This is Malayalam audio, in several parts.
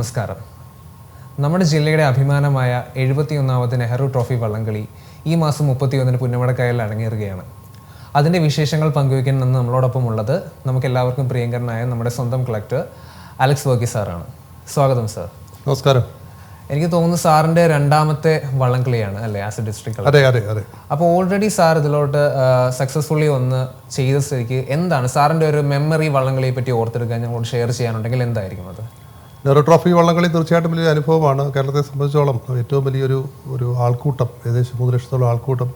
നമസ്കാരം. നമ്മുടെ ജില്ലയുടെ അഭിമാനമായ എഴുപത്തിയൊന്നാമത് നെഹ്റു ട്രോഫി വള്ളംകളി ഈ മാസം മുപ്പത്തിയൊന്നിന് പുന്നമടക്കായലിൽ അരങ്ങേറുകയാണ്. അതിന്റെ വിശേഷങ്ങൾ പങ്കുവയ്ക്കാൻ നിന്ന് നമ്മളോടൊപ്പം ഉള്ളത് നമുക്ക് എല്ലാവർക്കും പ്രിയങ്കരനായ നമ്മുടെ സ്വന്തം കളക്ടർ അലക്സ് വർഗി സാറാണ്. സ്വാഗതം സാർ. നമസ്കാരം. എനിക്ക് തോന്നുന്നു സാറിന്റെ രണ്ടാമത്തെ വള്ളംകളിയാണ് അല്ലേ ആസ് എ ഡിസ്ട്രിക്ട് അതെ അതെ അതെ. അപ്പോൾ ഓൾറെഡി സാർ ഇതിലോട്ട് സക്സസ്ഫുള്ളി ഒന്ന് ചെയ്ത സ്ഥിതിക്ക് എന്താണ് സാറിന്റെ ഒരു മെമ്മറി വള്ളംകളിയെ പറ്റി ഓർത്തെടുക്കാൻ ഞങ്ങളോട് ഷെയർ ചെയ്യാനുണ്ടെങ്കിൽ എന്തായിരിക്കും അത്? നെഹ്റു ട്രോഫി വള്ളംകളി തീർച്ചയായിട്ടും വലിയ അനുഭവമാണ്. കേരളത്തെ സംബന്ധിച്ചോളം ഏറ്റവും വലിയൊരു ഒരു ആൾക്കൂട്ടം ഏകദേശം മൂന്ന് ലക്ഷത്തോളം ആൾക്കൂട്ടം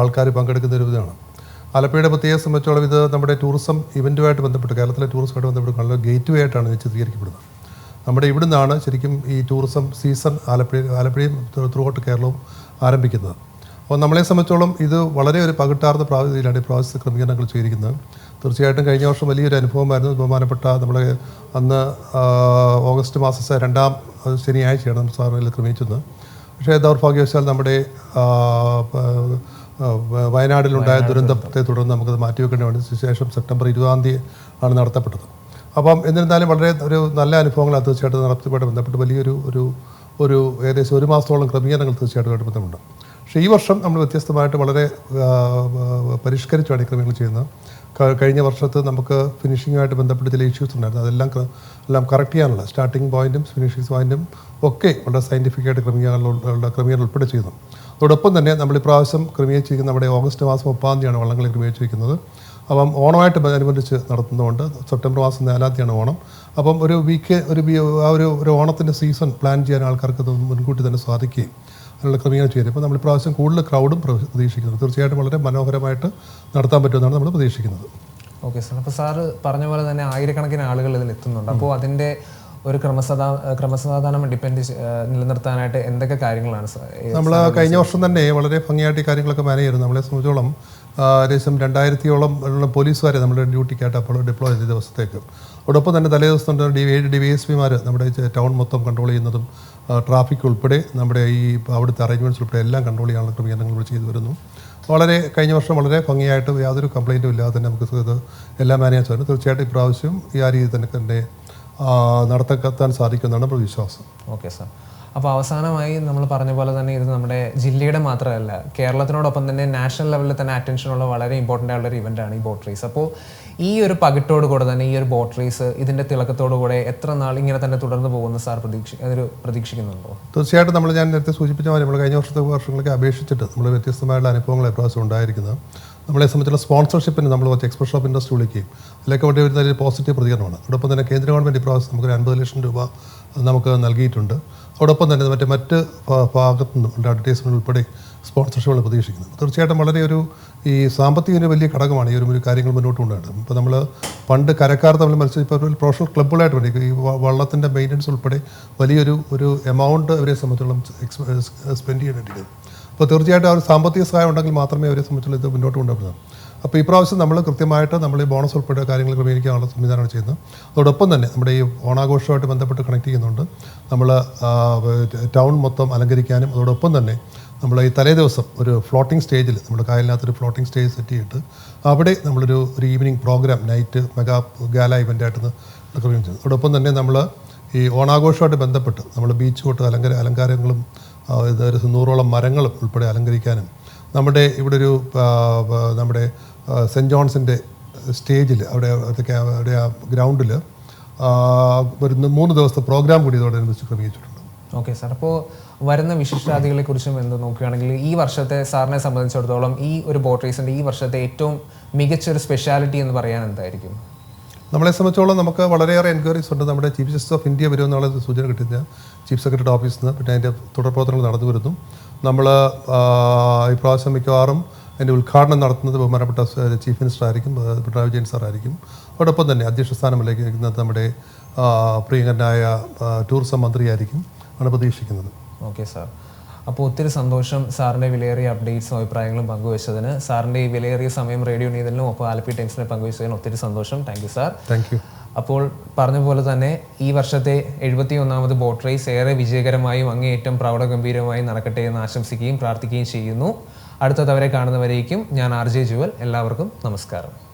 ആൾക്കാർ പങ്കെടുക്കുന്ന ഒരു ഇതാണ്. ആലപ്പുഴയുടെ പ്രത്യേകത സംബന്ധിച്ചോളം ഇത് നമ്മുടെ ടൂറിസം ഇവന്റുമായിട്ട് ബന്ധപ്പെട്ട് കേരളത്തിലെ ടൂറിസമായിട്ട് ബന്ധപ്പെട്ട് നല്ല ഗേറ്റ് വേ ആയിട്ടാണ് ഇത് ചിത്രീകരിക്കപ്പെടുന്നത്. നമ്മുടെ ഇവിടുന്നാണ് ശരിക്കും ഈ ടൂറിസം സീസൺ ആലപ്പുഴ ആലപ്പുഴയും ത്രൂ ഔട്ട് കേരളവും ആരംഭിക്കുന്നത്. അപ്പോൾ നമ്മളെ സംബന്ധിച്ചോളം ഇത് വളരെ ഒരു പകിട്ടാർന്ന പ്രാതിയിലാണ് ഈ പ്രാവശ്യത്തെ ക്രമീകരണങ്ങൾ ചെയ്തിരിക്കുന്നത് തീർച്ചയായിട്ടും കഴിഞ്ഞ വർഷം വലിയൊരു അനുഭവമായിരുന്നു. ബഹുമാനപ്പെട്ട നമ്മളെ അന്ന് ഓഗസ്റ്റ് മാസത്തെ രണ്ടാം ശനിയാഴ്ചയാണ് നമ്മൾ സാറിൽ ക്രമീകരിച്ചത്. പക്ഷേ ദൗർഭാഗ്യവശാൽ നമ്മുടെ വയനാടിലുണ്ടായ ദുരന്തത്തെ തുടർന്ന് നമുക്കത് മാറ്റിവെക്കേണ്ടി വേണ്ടി ശേഷം സെപ്റ്റംബർ ഇരുപതാം തീയതി ആണ് നടത്തപ്പെട്ടത്. അപ്പം എന്നിരുന്നാലും വളരെ ഒരു നല്ല അനുഭവങ്ങൾ തീർച്ചയായിട്ടും നടത്തിയുമായിട്ട് ബന്ധപ്പെട്ട് വലിയൊരു ഒരു ഒരു ഏകദേശം ഒരു മാസത്തോളം ക്രമീകരണങ്ങൾ തീർച്ചയായിട്ടും ബന്ധമുണ്ട് പക്ഷേ ഈ വർഷം നമ്മൾ വ്യത്യസ്തമായിട്ട് വളരെ പരിഷ്കരിച്ചാണ് ഈ ക്രമീകരണം ചെയ്യുന്നത്. കഴിഞ്ഞ വർഷത്ത് നമുക്ക് ഫിനിഷിങ്ങുമായിട്ട് ബന്ധപ്പെട്ട് ചില ഇഷ്യൂസ് ഉണ്ടായിരുന്നു. അതെല്ലാം എല്ലാം കറക്റ്റ് ചെയ്യാനുള്ള സ്റ്റാർട്ടിംഗ് പോയിന്റും ഫിനിഷിംഗ് പോയിന്റും ഒക്കെ വളരെ സയന്റിഫിക്കായിട്ട് ക്രമീകരണങ്ങളുള്ള ക്രമീകരണം ഉൾപ്പെടെ ചെയ്യുന്നു. അതോടൊപ്പം തന്നെ നമ്മൾ ഇപ്രാവശ്യം ക്രമീകരിച്ചിരിക്കുന്ന നമ്മുടെ ഓഗസ്റ്റ് മാസം മുപ്പാം തീയതിയാണ് വള്ളംകളി ക്രമീകരിച്ചിരിക്കുന്നത്. അപ്പം ഓണമായിട്ട് അനുബന്ധിച്ച് നടത്തുന്നതുകൊണ്ട് സെപ്റ്റംബർ മാസം നാലാം തീയതിയാണ് ഓണം. അപ്പം ഒരു വീക്ക് ഒരു ആ ഒരു ഒരു ഓണത്തിന്റെ സീസൺ പ്ലാൻ ചെയ്യാൻ ആൾക്കാർക്ക് മുൻകൂട്ടി തന്നെ സാധിക്കുകയും അതിനുള്ള ക്രമീകരണം ചെയ്യുന്നത് ഇപ്പോൾ നമ്മൾ ഇപ്രാവശ്യം കൂടുതൽ ക്രൗഡും പ്ര- പ്രതീക്ഷിക്കുന്നത് തീർച്ചയായിട്ടും വളരെ മനോഹരമായിട്ട് നടത്താൻ പറ്റുമെന്നാണ് നമ്മൾ പ്രതീക്ഷിക്കുന്നത്. Okay sir. അപ്പോൾ സാറ് പറഞ്ഞ പോലെ തന്നെ ആയിരക്കണക്കിന് ആളുകൾ ഇതിൽ എത്തുന്നുണ്ട് അപ്പോൾ അതിന്റെ ഒരു ക്രമസമാ ക്രമസമാധാനം ഡിപ്പെൻഡ് നിലനിർത്താനായിട്ട് എന്തൊക്കെ കാര്യങ്ങളാണ് സാർ നമ്മൾ കഴിഞ്ഞ വർഷം തന്നെ വളരെ ഭംഗിയായിട്ട് ഈ കാര്യങ്ങളൊക്കെ മാനേജ് ചെയ്തു. നമ്മളെ സംബന്ധിച്ചോളം ഏകദേശം രണ്ടായിരത്തിയോളം ഉള്ള പോലീസുകാരെ നമ്മുടെ ഡ്യൂട്ടിക്കായിട്ട് അപ്പോൾ ഡിപ്ലോയ് ചെയ്ത ദിവസത്തേക്ക്. അതോടൊപ്പം തന്നെ തലേ ദിവസം ഡി ഏഴ് ഡി വി എസ് പിമാർ നമ്മുടെ ടൗൺ മൊത്തം കൺട്രോൾ ചെയ്യുന്നതും ട്രാഫിക് ഉൾപ്പെടെ നമ്മുടെ ഈ അവിടുത്തെ അറേഞ്ച്മെന്റ്സ് ഉൾപ്പെടെ എല്ലാം കൺട്രോൾ ചെയ്യാനുള്ള ക്രമീകരണങ്ങൾ ചെയ്തു വരുന്നു. വളരെ കഴിഞ്ഞ വർഷം വളരെ ഭംഗിയായിട്ട് യാതൊരു കംപ്ലൈന്റും ഇല്ലാതെ തന്നെ നമുക്ക് ഇത് എല്ലാം മാനേജ് ചെയ്യുന്നു തീർച്ചയായിട്ടും ഇപ്രാവശ്യം ഈ ആ രീതിയിൽ തന്നെ തന്നെ നടത്തക്കെത്താൻ സാധിക്കുമെന്നാണ് നമ്മുടെ വിശ്വാസം. Okay sir. അപ്പോൾ അവസാനമായി നമ്മൾ പറഞ്ഞ പോലെ തന്നെ ഇത് നമ്മുടെ ജില്ലയുടെ മാത്രമല്ല കേരളത്തിനോടൊപ്പം തന്നെ നാഷണൽ ലെവലിൽ തന്നെ അറ്റൻഷനുള്ള വളരെ ഇമ്പോർട്ടന്റ് ആയിട്ടുള്ള ഒരു ഇവന്റാണ് ഈ ബോട്ട് റേസ് അപ്പോൾ ഈ ഒരു പകിട്ടോട് കൂടെ തന്നെ ഈ ഒരു ബോട്ട് റേസ് ഇതിന്റെ തിളക്കത്തോടു കൂടെ എത്ര നാൾ ഇങ്ങനെ തന്നെ തുടർന്ന് പോകുന്ന സാർ പ്രതീക്ഷ അതൊരു പ്രതീക്ഷിക്കുന്നുണ്ടോ? തീർച്ചയായിട്ടും നമ്മൾ ഞാൻ നേരത്തെ സൂചിപ്പിച്ച പോലെ നമ്മൾ കഴിഞ്ഞ വർഷത്തെ വർഷങ്ങളൊക്കെ അപേക്ഷിച്ചിട്ട് നമ്മൾ വ്യത്യസ്തമായുള്ള അനുഭവങ്ങൾ എപ്രാവശ്യം ഉണ്ടായിരിക്കുന്നത്. നമ്മളെ സംബന്ധിച്ചുള്ള സ്പോൺസർഷിപ്പിന് നമ്മൾ കുറച്ച് എക്സ്പ്രഷൻ ഷോപ്പ് ഇൻഡസ്ട്രി വിളിക്കുകയും അതിലൊക്കെ വേണ്ടി വരുന്ന ഒരു പോസിറ്റീവ് പ്രതികരണമാണ്. അതോടൊപ്പം തന്നെ കേന്ദ്ര ഗവൺമെന്റ് ഇപ്രാവശ്യം നമുക്ക് ഒരു അൻപത് ലക്ഷം രൂപ നമുക്ക് നൽകിയിട്ടുണ്ട്. അതോടൊപ്പം തന്നെ മറ്റേ മറ്റ് ഭാഗത്തു നിന്നും അഡ്വർടൈസ്മെന്റ് ഉൾപ്പെടെ സ്പോൺസർഷിപ്പുകൾ പ്രതീക്ഷിക്കുന്നത് തീർച്ചയായിട്ടും വളരെ ഒരു ഈ സാമ്പത്തിക വലിയ ഘടകമാണ് ഈ ഒരു കാര്യങ്ങൾ മുന്നോട്ട് കൊണ്ടുവരുന്നത് ഇപ്പോൾ നമ്മൾ പണ്ട് കരക്കാർ തമ്മിൽ മത്സരിച്ച് ഇപ്പോൾ ഒരു പ്രൊഫഷണൽ ക്ലബ്ബുകളായിട്ട് വേണ്ടി ഈ വള്ളത്തിന്റെ മെയിന്റനൻസ് ഉൾപ്പെടെ വലിയൊരു ഒരു എമൗണ്ട് അവരെ സംബന്ധിച്ചോളം സ്പെൻഡ് ചെയ്യേണ്ടിയിരിക്കുന്നത് അപ്പോൾ തീർച്ചയായിട്ടും അവർ സാമ്പത്തിക സഹായം ഉണ്ടെങ്കിൽ മാത്രമേ അവരെ സംബന്ധിച്ചുള്ള ഇത് മുന്നോട്ട് കൊണ്ടുപോകുന്നത് അപ്പോൾ ഈ പ്രാവശ്യം നമ്മൾ കൃത്യമായിട്ട് നമ്മൾ ഈ ബോണസ് ഉൾപ്പെടെ കാര്യങ്ങൾ ക്രമീകരിക്കാനുള്ള സംവിധാനമാണ് ചെയ്യുന്നത് അതോടൊപ്പം തന്നെ നമ്മുടെ ഈ ഓണാഘോഷമായിട്ട് ബന്ധപ്പെട്ട് കണക്ട് ചെയ്യുന്നുണ്ട്. നമ്മൾ ടൗൺ മൊത്തം അലങ്കരിക്കാനും അതോടൊപ്പം തന്നെ നമ്മൾ ഈ തലേ ദിവസം ഒരു ഫ്ലോട്ടിംഗ് സ്റ്റേജിൽ നമ്മുടെ കായലിനകത്തൊരു ഫ്ലോട്ടിംഗ് സ്റ്റേജ് സെറ്റ് ചെയ്തിട്ട് അവിടെ നമ്മളൊരു ഒരു evening program night mega gala ഇവന്റായിട്ട് ക്രമീകരിച്ചു. അതോടൊപ്പം തന്നെ നമ്മൾ ഈ ഓണാഘോഷമായിട്ട് ബന്ധപ്പെട്ട് നമ്മൾ ബീച്ച് തൊട്ട് അലങ്കാര അലങ്കാരങ്ങളും ഒരു നൂറോളം മരങ്ങൾ ഉൾപ്പെടെ അലങ്കരിക്കാനും നമ്മുടെ ഇവിടെ ഒരു നമ്മുടെ സെന്റ് ജോൺസിന്റെ സ്റ്റേജിൽ അവിടെ അവിടെ ആ ഗ്രൗണ്ടിൽ ഒരു മൂന്ന് ദിവസത്തെ പ്രോഗ്രാം കൂടി ഇതോടനുബന്ധിച്ച് ക്രമീകരിച്ചിട്ടുണ്ട്. Okay sir. അപ്പോൾ വരുന്ന വിശിഷ്ടാതികളെ കുറിച്ചും എന്ത് നോക്കുകയാണെങ്കിൽ ഈ വർഷത്തെ സാറിനെ സംബന്ധിച്ചിടത്തോളം ഈ ഒരു ബോട്ട് റേസിന്റെ ഈ വർഷത്തെ ഏറ്റവും മികച്ച ഒരു സ്പെഷ്യാലിറ്റി എന്ന് പറയാൻ എന്തായിരിക്കും? നമ്മളെ സംബന്ധിച്ചോളം നമുക്ക് വളരെയേറെ എൻക്വയറീസ് ഉണ്ട്. നമ്മുടെ ചീഫ് ജസ്റ്റിസ് ഓഫ് ഇന്ത്യ വരുമെന്നുള്ള സൂചന കിട്ടുന്ന ചീഫ് സെക്രട്ടറി ഓഫീസിൽ നിന്ന് പിന്നെ അതിന്റെ തുടർ പ്രവർത്തനങ്ങൾ നടന്നു വരുന്നു. നമ്മൾ ഇപ്രാവശ്യം മിക്കവാറും അതിന്റെ ഉദ്ഘാടനം നടത്തുന്നത് ബഹുമാനപ്പെട്ട ചീഫ് മിനിസ്റ്റർ ആയിരിക്കും പിണറായി വിജയൻ സാർ ആയിരിക്കും. അതോടൊപ്പം തന്നെ അധ്യക്ഷ സ്ഥാനം ഇരിക്കുന്നത് നമ്മുടെ പ്രിയങ്കരനായ ടൂറിസം മന്ത്രിയായിരിക്കും ആണ് പ്രതീക്ഷിക്കുന്നത്. Okay sir. അപ്പോൾ ഒത്തിരി സന്തോഷം സാറിന്റെ വിലയേറിയ അപ്ഡേറ്റ്സും അഭിപ്രായങ്ങളും പങ്കുവച്ചതിന്. സാറിന്റെ ഈ വിലയേറിയ സമയം റേഡിയോ നീതലിനും ഒപ്പം ആലപ്പി ടൈംസിനെ പങ്കുവച്ചതിന് ഒത്തിരി സന്തോഷം. Thank you sir thank you അപ്പോൾ പറഞ്ഞ പോലെ തന്നെ ഈ വർഷത്തെ എഴുപത്തി ഒന്നാമത് ബോട്ട് റേസ് ഏറെ വിജയകരമായും അങ്ങേയറ്റം പ്രൗഢഗംഭീരമായും നടക്കട്ടെ എന്ന് ആശംസിക്കുകയും പ്രാർത്ഥിക്കുകയും ചെയ്യുന്നു. അടുത്ത തവരെ കാണുന്നവരേക്കും ഞാൻ ആർ ജെ ജുവൽ. എല്ലാവർക്കും നമസ്കാരം.